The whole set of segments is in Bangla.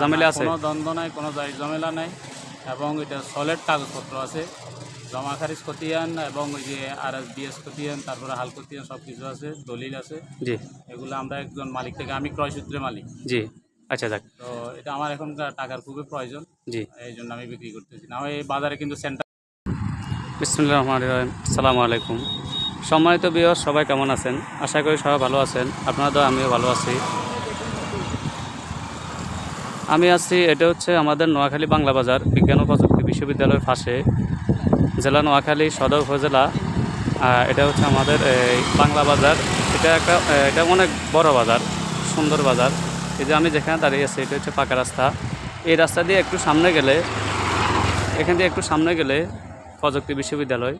ঝামেলা আছে। কোনো দ্বন্দ্ব নাই কোনো ঝামেলা নাই। এবং এটা সলিড কাগজপত্র আছে। জমা খারিজ খতিয়ান এবং ওই যে আর এস বিএস খতিয়ান তারপরে হাল খতিয়ান সব কিছু আছে দলিল আছে। জি। এগুলো আমরা একজন মালিক থেকে আমি ক্রয় সূত্রে মালিক। জি। আচ্ছা যাক। তো এটা আমার এখনকার টাকার খুবই প্রয়োজন। জি। এই জন্য আমি বিক্রি করতেছি। না এই বাজারে কিন্তু সেন্টার বিসমুল্লাহ রহমান রহিম। সালামু আলাইকুম। সম্মানিত বিয়র সবাই কেমন আছেন? আশা করি সবাই ভালো আছেন। আপনারা তো আমিও ভালো আছি। আমি আছি, এটা হচ্ছে আমাদের নোয়াখালী বাংলা বাজার, বিজ্ঞান ও প্রযুক্তি বিশ্ববিদ্যালয়ের পাশে, জেলা নোয়াখালী সদর উপজেলা। এটা হচ্ছে আমাদের এই বাংলা বাজার। এটা একটা এটা অনেক বড় বাজার, সুন্দর বাজার। এই যে আমি যেখানে দাঁড়িয়ে আছি, এটা হচ্ছে পাকা রাস্তা। এই রাস্তা দিয়ে একটু সামনে গেলে, এখান দিয়ে একটু সামনে গেলে প্রযুক্তি বিশ্ববিদ্যালয়।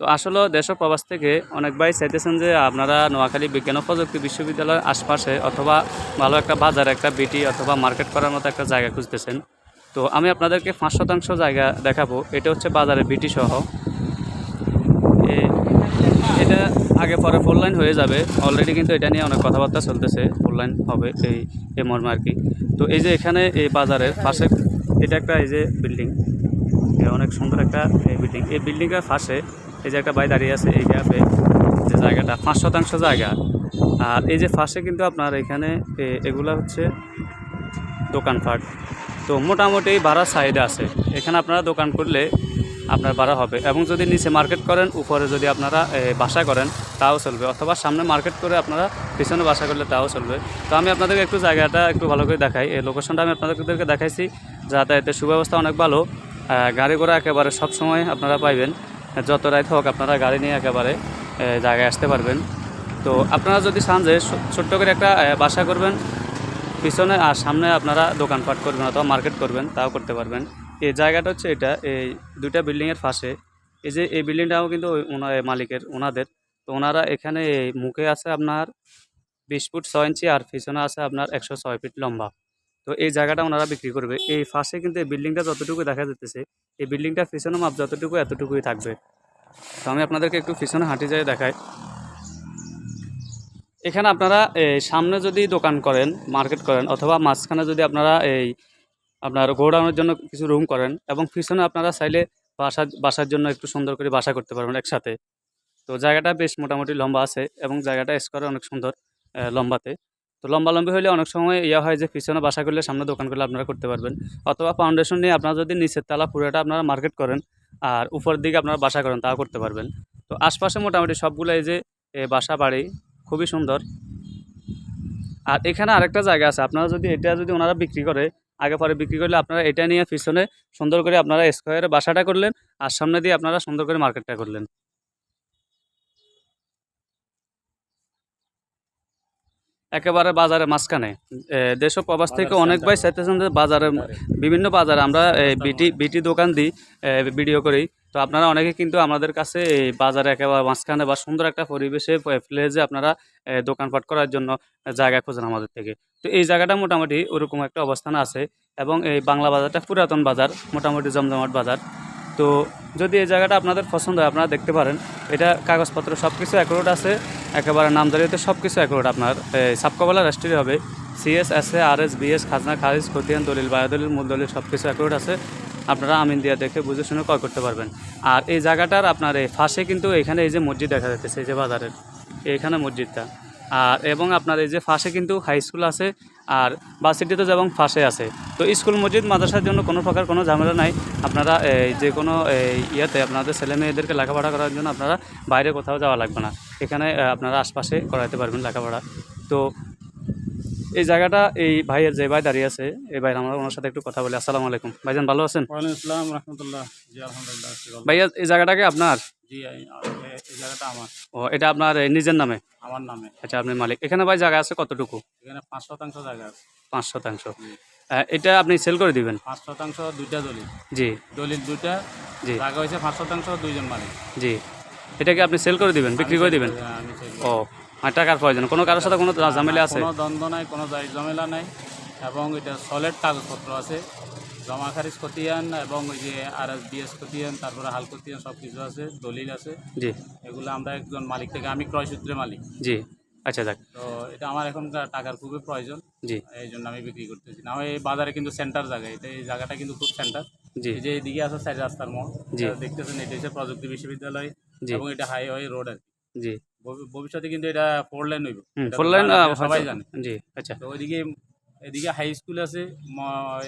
তো আসলে দেশ প্রবাস থেকে অনেক ভাই চাইতেছেন যে আপনারা নোয়াখালী বিজ্ঞান ও প্রযুক্তি বিশ্ববিদ্যালয়ের আশপাশে অথবা ভালো একটা বাজার, একটা বিটি অথবা মার্কেট করার মতো একটা জায়গা খুঁজতেছেন। তো আমি আপনাদেরকে পাঁচ শতাংশ জায়গা দেখাবো। এটা হচ্ছে বাজারে বিটি সহ। এ- এটা আগে পরে ফোর লাইন হয়ে যাবে। অলরেডি কিন্তু এটা নিয়ে অনেক কথাবার্তা চলতেছে। ফোর লাইন হবে এই এই মর্মে আর কি। তো এই যে এখানে এই বাজারের পাশে, এটা একটা এই যে বিল্ডিং অনেক সুন্দর একটা এই বিল্ডিং এই বিল্ডিংয়ের পাশে এই যে একটা বাই দাঁড়িয়ে আছে, এই গ্যাপে যে জায়গাটা, পাঁচ শতাংশ জায়গা। আর এই যে পাশে কিন্তু আপনার এখানে এগুলা হচ্ছে দোকানপাট তো মোটামুটি ভাড়া সাইডে আছে। এখানে আপনারা দোকান করলে আপনার ভাড়া হবে। এবং যদি নিচে মার্কেট করেন, উপরে যদি আপনারা বাসা করেন, তাও চলবে। অথবা সামনে মার্কেট করে আপনারা পিছনে বাসা করলে তাও চলবে। তো আমি আপনাদেরকে একটু জায়গাটা একটু ভালো করে দেখাই। এই লোকেশনটা আমি আপনাদেরকে দেখাইছি। যাতায়াতের সুব্যবস্থা অনেক ভালো। গাড়ি ঘোড়া একেবারে সব সময় আপনারা পাইবেন। যত রাত হোক আপনারা গাড়ি নিয়ে একেবারে জায়গায় আসতে পারবেন। তো আপনারা যদি চান যে ছোট্ট করে একটা বাসা করবেন, পিছনে আর সামনে আপনারা দোকানপাট করবেন অথবা মার্কেট করবেন, তাও করতে পারবেন। এই জায়গাটা হচ্ছে এটা, এই দুইটা বিল্ডিংয়ের পাশে। এই যে এই বিল্ডিংটাও কিন্তু ওনার মালিকের, ওনাদের। তো ওনারা এখানে মুখে আছে আপনার বিশ ফুট ছয় ইঞ্চি আর পিছনে আছে আপনার একশো ছয় ফিট লম্বা। তো এই জায়গাটা ওনারা বিক্রি করবে। এই পাশে কিন্তু এই বিল্ডিংটা যতটুকু দেখা যাচ্ছে এই বিল্ডিংটার পিছনে মাপ যতটুকু এতটুকুই থাকবে। তো আমি আপনাদেরকে একটু পিছনে হাঁটি যাই দেখাই। এখানে আপনারা এই সামনে যদি দোকান করেন, মার্কেট করেন, অথবা মাঝখানে যদি আপনারা এই আপনার গোডাউনের জন্য কিছু রুম করেন, এবং পিছনে আপনারা চাইলে বাসা, বাসার জন্য একটু সুন্দর করে বাসা করতে পারবেন একসাথে। তো জায়গাটা বেশ মোটামুটি লম্বা আছে, এবং জায়গাটা স্কোয়ারে অনেক সুন্দর লম্বাতে। তো লম্বা লম্বি হলে অনেক সময় ইয়া হয় যে পিছনে বাসা করলে সামনে দোকান করলে আপনারা করতে পারবেন। অথবা ফাউন্ডেশন নিয়ে আপনারা যদি নিচের তালা পুরোটা আপনারা মার্কেট করেন আর উপরের দিকে আপনারা বাসা করেন, তাও করতে পারবেন। তো আশপাশে মোটামুটি সবগুলো এই যে বাসা বাড়ি খুবই সুন্দর। আর এখানে আরেকটা জায়গা আছে, আপনারা যদি এটা যদি ওনারা বিক্রি করে, আগে পরে বিক্রি করলে আপনারা এটা নিয়ে পিছনে সুন্দর করে আপনারা স্কোয়ারে বাসাটা করলেন আর সামনে দিয়ে আপনারা সুন্দর করে মার্কেটটা করলেন। একেবারে বাজারের মাঝখানে। দেশ প্রবাস থেকে অনেক ভাই চাইতেছেন যে বাজারে বিভিন্ন বাজারে আমরা বিটি বিটি দোকান দিই ভিডিও করি। তো আপনারা অনেকে কিন্তু আমাদের কাছে এই বাজারে একেবারে মাঝখানে বা সুন্দর একটা পরিবেশে প্লেসে আপনারা দোকানপাট করার জন্য জায়গা খোঁজেন আমাদের থেকে। তো এই জায়গাটা মোটামুটি ওরকম একটা অবস্থান আছে এবং এই বাংলা বাজারটা পুরাতন বাজার মোটামুটি জমজমাট বাজার। তো যদি এই জায়গাটা আপনাদের পছন্দ হয়, আপনারা দেখতে পারেন। এটা কাগজপত্র সব কিছু অ্যাকুরেট আছে। একেবারে নামদারিতে সব কিছু অ্যাকুরেট আপনার সাবকবালা রাষ্ট্রীয় হবে। CS S A R S BS খাজনা, খারিজ, খতিয়ান, দলিল, বায়োদলিল মূল দলিল সব কিছু অ্যাকুরেট আছে। আপনারা আমিন দিয়া দেখে বুঝে শুনে ক্রয় করতে পারবেন। আর এই জায়গাটার আপনার এই ফাঁসে কিন্তু এখানে এই যে মসজিদ দেখা যাচ্ছে এই যে বাজারের। এইখানে মসজিদটা। আর এবং আপনার এই যে ফাঁসে কিন্তু হাই স্কুল আছে। আর বাসিটিতে যেমন ফাঁসে আছে। তো স্কুল মসজিদ মাদ্রাসার জন্য কোনো প্রকার কোনো ঝামেলা নাই। আপনারা এই যে কোনো ইয়েতে আপনাদের ছেলে মেয়েদেরকে লেখাপড়া করার জন্য আপনারা বাইরে কোথাও যাওয়া লাগবে না। এখানে আপনারা আশপাশে করাতে পারবেন লেখাপড়া। তো এই জায়গাটা এই ভাইয়ের যে ভাই দাঁড়িয়ে আছে এই ভাই আমরা ওনার সাথে একটু কথা বলি। আসসালামু আলাইকুম। ভাইজান ভালো আছেন। ভাইয়া এই জায়গাটাকে আপনার? জি এই এই- এই জায়গাটা আমার। ও এটা আপনার নিজের নামে? আমার নামে। আচ্ছা আপনি মালিক। এখানে ভাই জায়গা আছে কতটুকু? এখানে পাঁচ শতাংশ জায়গা আছে। পাঁচ শতাংশ। এটা আপনি সেল করে দিবেন? পাঁচ শতাংশ দুইটা দলিল। জি। দলিল দুইটা জি। জায়গা হয়েছে পাঁচ শতাংশ দুইজন মালিক। জি। এটাকে আপনি সেল করে দিবেন বিক্রি করে দিবেন? ও আর টাকার প্রয়োজন। কোনো কারোর সাথে কোনো ঝামেলা আছে? কোনো দ্বন্দ্ব নাই কোনো ঝামেলা নাই। এবং এটা সলিড কাগজপত্র আছে। জমা খারিজ খতিয়ান এবং ওই যে আর এস বিএস খতিয়ান তারপরে হাল খতিয়ান সব কিছু আছে দলিল আছে। জি। এগুলো আমরা একজন মালিক থেকে আমি ক্রয় সূত্রে মালিক। জি। আচ্ছা যাক। তো এটা আমার এখনকার টাকার খুবই প্রয়োজন। জি। এই জন্য আমি বিক্রি করতেছি। না এই বাজারে কিন্তু সেন্টার জায়গা এটা এই জায়গাটা কিন্তু খুব সেন্টার। জি। এই যে এইদিকে আছে চারি রাস্তার মোড়। জি। দেখতেছেন এটা হচ্ছে প্রযুক্তি বিশ্ববিদ্যালয় জি। এবং এটা হাইওয়ে রোড আর জি। ভবিষ্যতে কিন্তু এটা ফোর লাইন হইব। ফোর লাইন সবাই জানে। জি আচ্ছা। তো ওইদিকে এদিকে হাই স্কুল আছে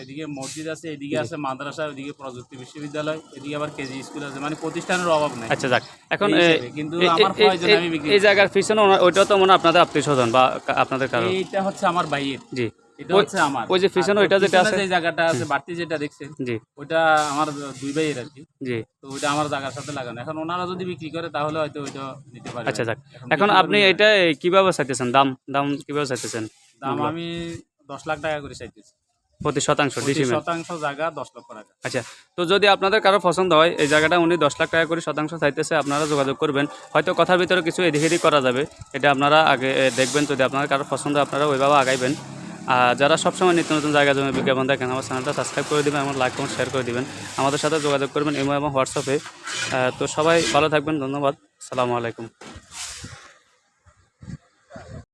এদিকে মসজিদ আছে এদিকে আছে মাদ্রাসা ওইদিকে প্রযুক্তি বিশ্ববিদ্যালয় এদিকে আবার কেজি স্কুল আছে। মানে প্রতিষ্ঠানের অভাব নাই। আচ্ছা যাক। এখন কিন্তু আমার প্রয়োজনে আমি বিক্রি এই জায়গার পিছনে ওইটা তো মনে আপনাদের আত্মীয় স্বজন বা আপনাদের কারও? এইটা হচ্ছে আমার ভাইয়ের। জি। এটা ওই- হচ্ছে আমার। ওই যে আর ওইটা যেটা আছে? যে জায়গাটা আছে বাড়তি যেটা দেখছেন জি। ওইটা আমার দুই ভাইয়ের আর কি। জি। তো ওইটা আমার জায়গার সাথে লাগানো। এখন ওনারা যদি বিক্রি করে তাহলে হয়তো ওইটা নিতে পারে আচ্ছা যাক। এখন আপনি এটা কীভাবে চাইতেছেন? দাম দাম কীভাবে চাইতেছেন? দাম আমি দশ লাখ টাকা করে চাইতেছি। প্রতি শতাংশ ডিসিমেল শতাংশ জায়গা দশ লক্ষ টাকা। আচ্ছা তো যদি আপনাদের কারও পছন্দ হয় এই জায়গাটা উনি দশ লাখ টাকা করে শতাংশ চাইতেছে আপনারা যোগাযোগ করবেন। হয়তো কথার ভিতরে কিছু এদিক এদিক করা যাবে এটা আপনারা আগে দেখবেন। যদি আপনার কারও পছন্দ হয়, আপনারা ওইভাবে আগাইবেন। আর যারা সবসময় নিত্য নতুন জায়গা জমি বিজ্ঞাপন দেখেন আমার চ্যানেলটা সাবস্ক্রাইব করে দেবেন এবং লাইক এবং শেয়ার করে দিবেন। আমাদের সাথে যোগাযোগ করবেন ইমো এবং হোয়াটসঅ্যাপে। তো সবাই ভালো থাকবেন ধন্যবাদ। সালামু আলাইকুম।